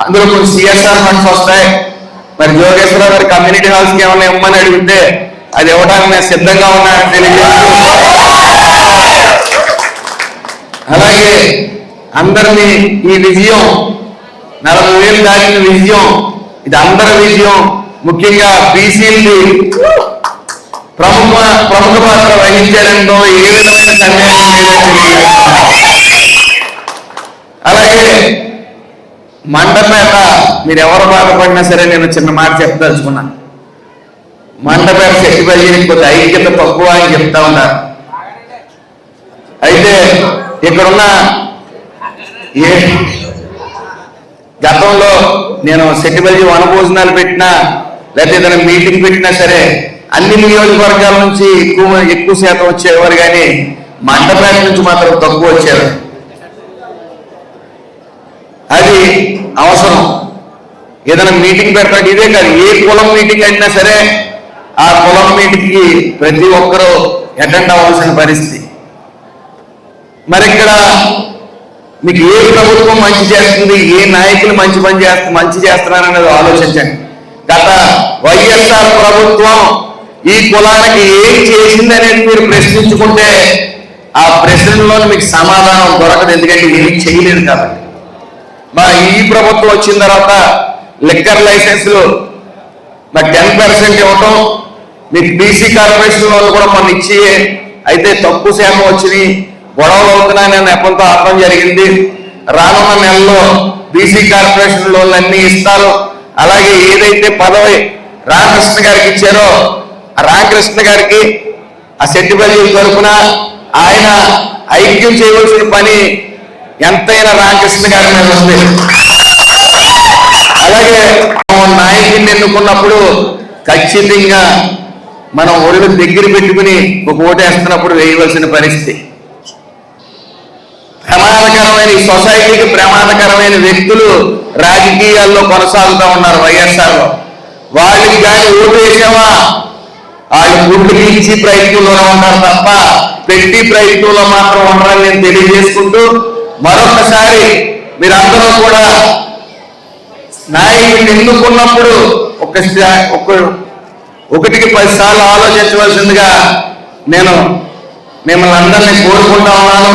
అందులో కొన్ని CSR funds వస్తాయి. మరి జోగేశ్వరరావు గారి కమ్యూనిటీ హాల్స్కి ఏమైనా ఇవ్వమని అడిగితే అది ఇవ్వడానికి నేను సిద్ధంగా ఉన్నాను తెలియజేస్తూ అలాగే అందరినీ ఈ విజయం నలభై వేలు దాటిన విజయం ఇది అందరి విజయం. ముఖ్యంగా బీసీలది ప్రముఖ ప్రముఖ పాత్ర వహించడంలో ఏ విధమైన సందేహం లేదని అలాగే మండపేట మీరు ఎవరు బాధపడినా సరే నేను చిన్న మాట చెప్పదలుచుకున్నా. మండపేట శక్తి కొద్ది ఐక్యత తక్కువ అని చెప్తా ఉన్నారు అయితే ఇక్కడున్న ఏ గతంలో నేను సెట్టిబల్లి వనభోజనాలు పెట్టినా లేకపోతే ఏదైనా మీటింగ్ పెట్టినా సరే అన్ని నియోజకవర్గాల నుంచి ఎక్కువ ఎక్కువ శాతం వచ్చేవారు కానీ మండపేట నుంచి మాత్రం తక్కువ వచ్చారు అది అవసరం. ఏదైనా మీటింగ్ పెడతాడు ఇదే కాదు ఏ కులం మీటింగ్ అయినా సరే ఆ కులం మీటింగ్కి ప్రతి ఒక్కరూ అటెండ్ అవ్వాల్సిన పరిస్థితి. మరి ఇక్కడ మీకు ఏ ప్రభుత్వం మంచి చేస్తుంది ఏ నాయకులు మంచి పని చేస్తు మంచి చేస్తున్నారు అనేది ఆలోచించండి. గత వైఎస్ఆర్ ప్రభుత్వం ఈ కులానికి ఏం చేసింది అనేది మీరు ప్రశ్నించుకుంటే ఆ ప్రశ్నలో మీకు సమాధానం దొరకదు ఎందుకంటే ఏం చేయలేదు కాబట్టి. మా ఈ ప్రభుత్వం వచ్చిన తర్వాత లిక్కర్ లైసెన్సులు నాకు టెన్ పర్సెంట్ ఇవ్వటం మీకు బీసీ కార్పొరేషన్ వాళ్ళు కూడా మన ఇచ్చి అయితే తక్కువ శాతం వచ్చినాయి. గొడవలు అవుతున్నాయని నెపంతో అర్థం జరిగింది. రానున్న నెలలో బీసీ కార్పొరేషన్ లోన్లు అన్ని ఇస్తారు. అలాగే ఏదైతే పదవి రామకృష్ణ గారికి ఇచ్చారో రామకృష్ణ గారికి ఆ సెట్టిపల్లి తరఫున ఆయన ఐక్యం చేయవలసిన పని ఎంతైనా రామకృష్ణ గారి మీద ఉంది అలాగే మనం నాయకుడిని ఎన్నుకున్నప్పుడు ఖచ్చితంగా మనం ఒళ్ళు దగ్గర పెట్టుకుని ఒక ఓటు వేస్తున్నప్పుడు వేయవలసిన పరిస్థితి. ప్రమాదకరమైన ఈ సొసైటీకి ప్రమాదకరమైన వ్యక్తులు రాజకీయాల్లో కొనసాగుతూ ఉన్నారు వైఎస్ఆర్లో వాళ్ళకి కానీ ఓటు వేసామా? వాళ్ళు గుడ్లు గీల్చి ప్రయత్నంలో ఉన్నారు తప్ప పెట్టి ప్రయత్నంలో మాత్రం ఉండరని నేను తెలియజేసుకుంటూ మరొకసారి మీరందరూ కూడా నాయకుడిని ఎన్నుకున్నప్పుడు ఒక ఒక ఒకటికి పది సార్లు ఆలోచించవలసిందిగా నేను మిమ్మల్ని అందరినీ కోరుకుంటా ఉన్నాను.